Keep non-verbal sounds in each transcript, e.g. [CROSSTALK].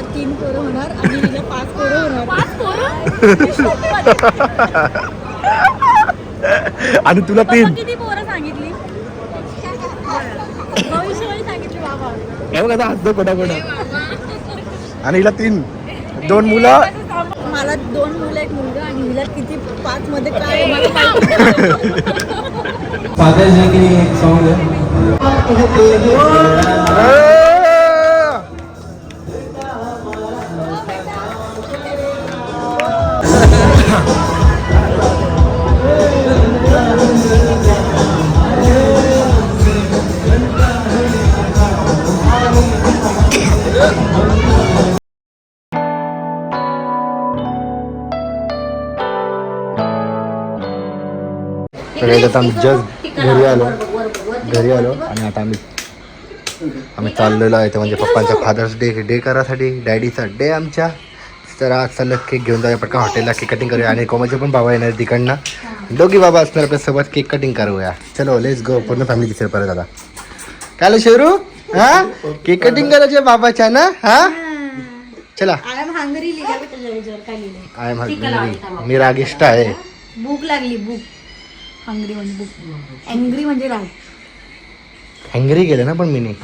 तीन पोरं होणार आणि हिला पाच पोरं होणार. पाच पोरं? आणि तुला तीन. किती पोरं सांगितली. भविष्यवाणी सांगितली बाबा. हे हसतो आणि हिला तीन. दोन मुलं. मला दोन मुलं एक मुलगा आणि हिला किती पाच मध्ये काय के एक सॉन्ग है आता आम्ही जस्ट घरी आलो. घरी आलो आणि आता आम्ही आम्ही चाललेलो आहे ते म्हणजे पप्पांचा फादर्स डे डे करासाठी डॅडीचा डे आमच्या. तर आज चाललं केक घेऊन जाऊया पटकन हॉटेलला केक कटिंग करूया. आणि कोमाचे पण बाबा येणार तिकडनं. दोघी बाबा असणार आपल्यासोबत केक कटिंग करूया. चलो लेट्स गो पूर्ण फॅमिली दिसेल परत आता. काय शेरू? हा? केक कटिंग करायचे बाबाच्या ना? हा? चला. आय एम हंगरी लिहिलं आय एम हंगरी. मी रागिष्ट आहे. भूक लागली भूक. हंगरी म्हणजे भूक. अँग्री म्हणजे राग. हंगरी गेले ना पण मी नाही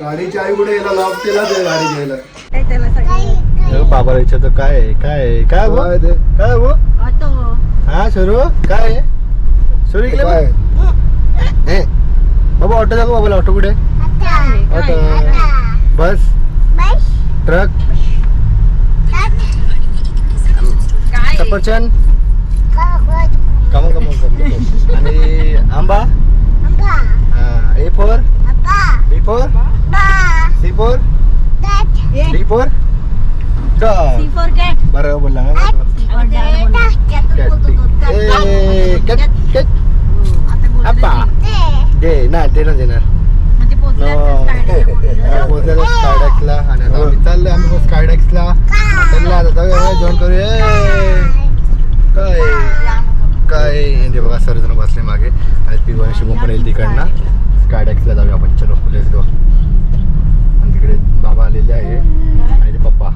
गाडीची आई कुठे गाडी घ्यायला. काय त्याला बाबा विचारतो काय आहे? काय आहे? काय? काय ते? काय हो हा शरू काय आहे? शरू इकडे काय? बाबा ऑटो दाखव बाबाला ऑटो कुठे? ऑटो. बस? ट्रक? सफरचंद? कमल कमल कमल आणि आंबा? हा A for B for C for D for cat बरोबर बोलला ना ए, कॅट कॅट आप्पा दे ना ते ना देणार म्हणजे पोहोचलेलो स्कायडॅक्सला आणि आता आम्ही स्कायडॅक्सला हॉटेलला. आता करूया. काय? काय? ते बघा सर्वजण बसले मागे. आणि आणि शुभम पण येईल तिकडनं. स्कायडॅक्सला जाऊया आपण चलो लेट्स गो आणि तिकडे बाबा आलेले आहे आणि ते पप्पा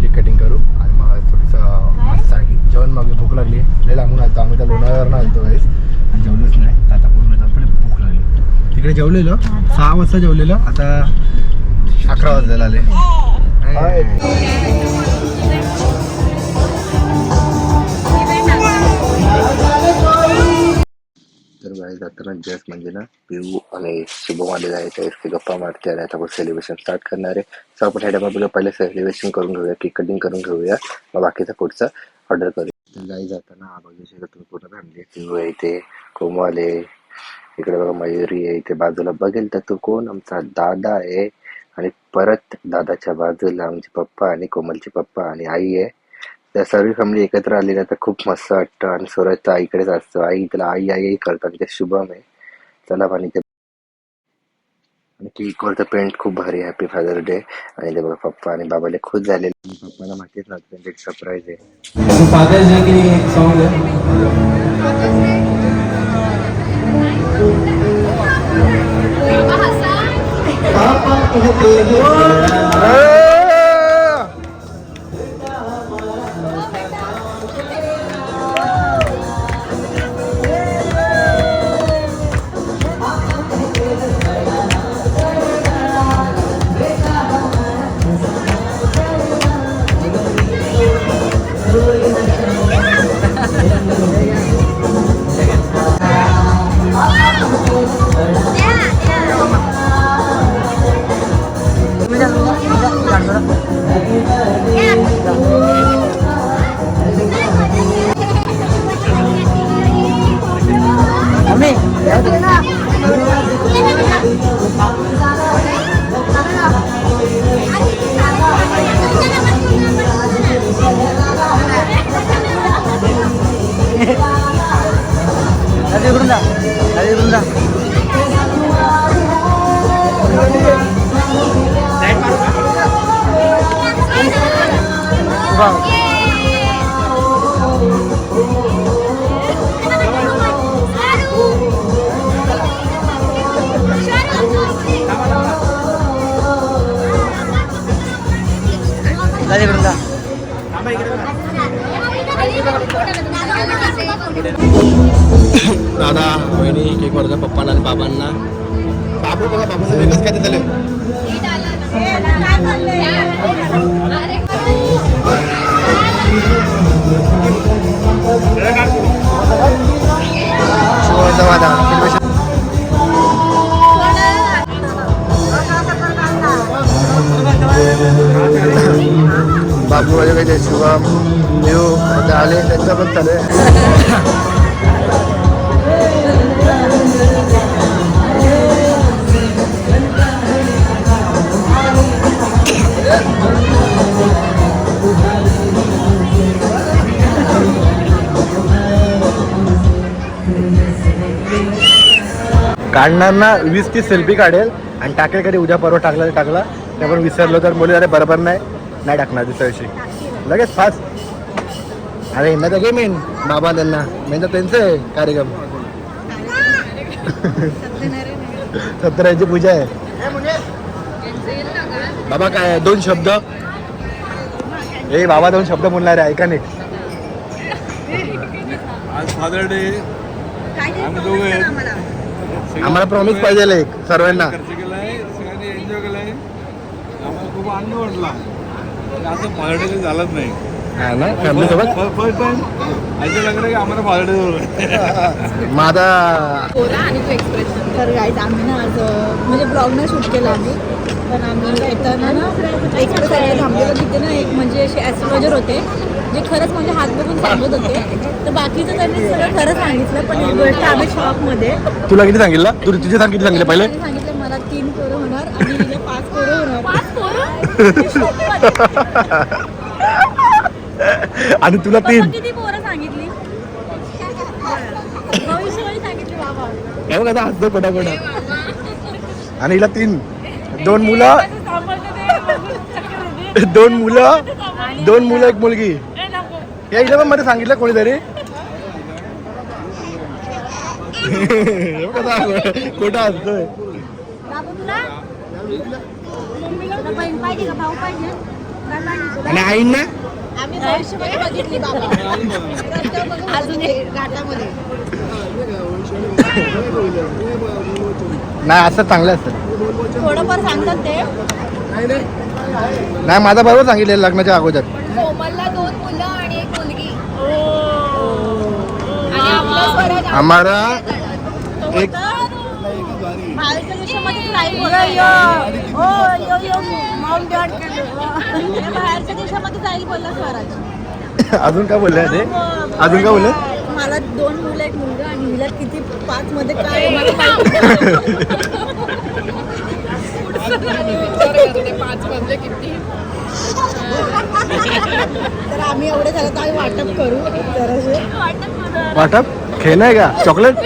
केक कटिंग करू आणि मग थोडंसं मस्त आहे जेवण मग भूक लागली लय लांबून आलतो आम्ही तर लोणावळ्यावरनं आलतो गाईस आणि जेवलोच नाही तर आता पूर्ण जाऊन पण भूक रात्री जेवलेलो. सहा वाजता जेवलेलो. आता अकरा वाजलेला आले तर बाहेर जाताना जस्ट म्हणजे ना पिऊ आणि शुभम जायचं आहे की ते गप्पा मारते आणि आता आपण सेलिब्रेशन स्टार्ट करणार आहे. सो आपण ह्या टायमा पहिले सेलिब्रेशन करून घेऊया केक कटिंग करून घेऊया. मग बाकीचा पुढचा ऑर्डर करूया. तर गाई जाताना हा तुम्ही पूर्ण फॅमिली पिऊ आहे इथे. कोमू आले इकडे बघा मयुरी आहे इथे बाजूला बघेल तर तो कोण? आमचा दादा आहे. आणि परत दादाच्या बाजूला आमचे पप्पा आणि कोमलचे पप्पा आणि आई आहे. त्या सर्व फॅमिली एकत्र आली ना तर खूप मस्त वाटतं. आणि सूरज तर आईकडेच असतो. आई त्याला आई आई आई करतो आणि ते शुभम आहे. चला आणि ते आणि केकवरचं पेंट खूप भारी हॅपी फादर डे आणि ते बघा पप्पा आणि बाबाले खुश झालेले. पप्पाला माहितीच नव्हतं. त्यांचे सरप्राईज आहे. Papa, tuhutin. Bang. Dari rendah. Dadah, ini keluarga papa dan papa nak. Papa, papa, papa, saya nak sekali terlebih. आता आले पण चालू आहे. काढणार ना वीस तीस सेल्फी काढेल आणि टाकेल कधी उद्या परवा टाकला तर टाकला. ते पण विसरलो तर मुली अरे बरोबर नाही. नाही टाकणार दुसऱ्या दिवशी लगेच फास्ट. अरे यांना तर घे मेन बाबा त्यांना मेन तर त्यांचं आहे कार्यक्रम। सत्यनारायणची पूजा आहे बाबा काय? दोन शब्द? ए बाबा दोन शब्द बोलणार आहे. ऐका आज फादर डे आहेत. आम्हाला. प्रॉमिस पाहिजे एक सर्वांना. खूप आनंद वाटला. असं फादर डे झालंच नाही. हा ना? फॅमिली सोबत फर्स्ट टाइम असं लागलं. की आम्हाला फादर डे माझा तर गाईज आम्ही ना आज अं, म्हणजे ब्लॉग नाही शूट केला आम्ही पण आम्ही येताना ना थांबलेलो तिथे ना एक म्हणजे असे ॲस्ट्रॉलॉजर होते जे खरंच म्हणजे हात बघून सांगत होते. तर बाकीचं त्यांनी सगळं खरं सांगितलं पण एक गोष्ट आम्ही शॉकमध्ये तुला किती सांगितलं? तू तुझे सांग किती सांगितलं पहिले? त्यांनी सांगितलं मला तीन पोरं होणार आणि हिला पाच पोरं होणार. [LAUGHS] [LAUGHS] [LAUGHS] आणि तुला तीन. किती पोरं सांगितली? भविष्यवाणी सांगितली बाबा. हे बघ आता हसतो कोटा कोटा आणि हिला तीन. दोन मुलं. दोन मुलं. दोन मुलं एक मुलगी. या हिला पण मध्ये सांगितलं कोणीतरी. हे बघ आता हसतोय. बाबू तुला? तुला बहीण पाहिजे का? भाऊ पाहिजे? काय पाहिजे. तुला? आणि आईंना? आम्ही बघितली बाबा. घाटामध्ये. नाही असं चांगलं असतं. थोडंफार सांगतात ते. नाही माझा बरोबर सांगितलेलं लग्नाच्या अगोदर. कोमलला दोन मुलं आणि एक मुलगी. आणि आपलं स्वराज आम्हाला एक तू केलं. बाहेरच्या देशामध्ये जाईल बोलला स्वराज. [COUGHS] अजून काय बोलले ते अजून काय बोलले? मला दोन मुलं एक मुलगा आणि हिला किती पाच मध्ये काय आहे मला [COUGHS] माहिती तर आम्ही एवढे झालं तर आम्ही वाटप करू. वाटप खेळ आहे का? चॉकलेट?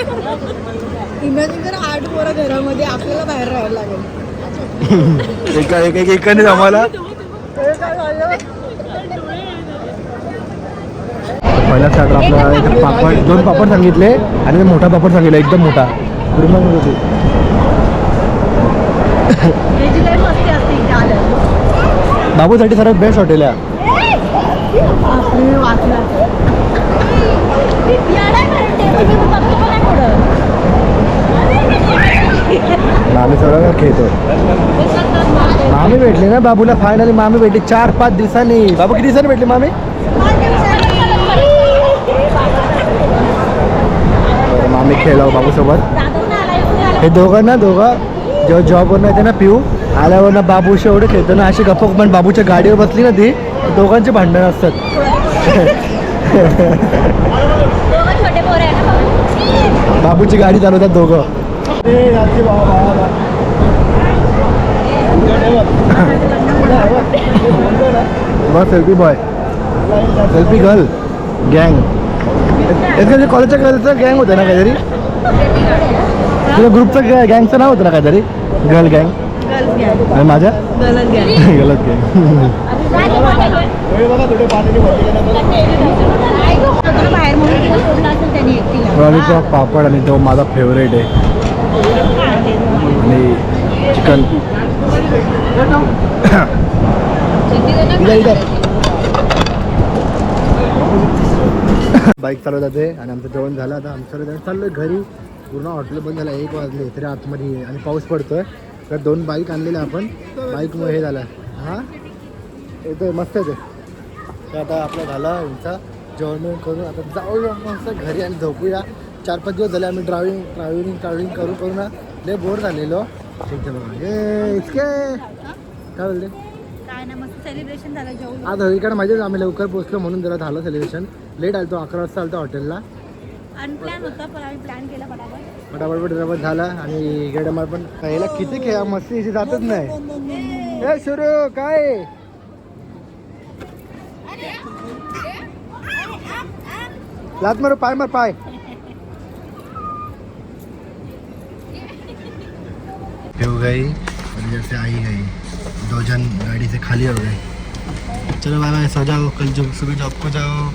इमॅजिन कर आठ पोरं घरामध्ये आपल्याला बाहेर राहायला लागेल. एका एक एक एकाने आम्हाला पहिला स्टार्टर आपला एक पापड दोन पापड सांगितले आणि ते मोठा पापड सांगितला एकदम मोठा. पूर्ण बाबूसाठी सर्वात बेस्ट हॉटेल आहे. मामी सगळं खेळतो मामी भेटली ना बाबूला फायनली मामी भेटली. चार पाच दिवसांनी. बाबू किती दिवसांनी भेटली मामी? मामी खेळलो बाबूसोबत. हे दोघं ना दोघं जेव्हा जॉबवरनं येते ना पिऊ आल्यावर ना बाबूशी एवढं खेळतो ना अशी गप्प पण बाबूच्या गाडीवर बसली ना ती दोघांचे भांडण असतात. बाबूची गाडी चालवतात दोघं. मग सेल्फी बॉय सेल्फी गर्ल गँग याचं कॉलेजच्या गर्लचं गँग होतं ना काहीतरी? तुझ्या ग्रुपचं गँगचं नाव होतं ना काहीतरी? गर्ल गँग आणि माझ्या? गलत गँग पापड आणि तो माझा फेवरेट आहे. आणि चिकन. बाईक चालवत आहे आणि आमचं जेवण झालं. आता आमचं चाललं घरी. पूर्ण हॉटेल बंद झालं. एक वाजले. तरी आतमध्ये आणि पाऊस पडतोय. तर दोन बाईक आणलेल्या आपण. बाईकमुळे हे झालं. हां? येतोय मस्त आहे तर आता आपलं झालं यांचा जेवण करून. आता जाऊया मस्त घरी आणि झोपूया. चार पाच दिवस झाले आम्ही ड्रायव्हिंग ट्रॅव्हलिंग ट्रॅव्हलिंग करून करून ना. लय बोर झालेलो. ए इतके. काय बोलते काय ना मस्त सेलिब्रेशन झालं जेवण आज हवीकडे माहितीच आम्ही लवकर पोहोचलो म्हणून जरा झालं सेलिब्रेशन लेट आलतो अकरा वाजता आलतो हॉटेलला अनप्लॅन होता पण आम्ही प्लॅन केला पटापट फटाफट फटाफट झाला. आणि गेडमार पण याला किती खेळा मस्ती इथे जातच नाही. ए सुरू काय? लात मारो पाय मार पाय. गई और जैसे आई गई। दो जन गाड़ी से खाली हो गए। चलो बाय बाय सो जाओ कल जो सुबह जॉब को जाओ।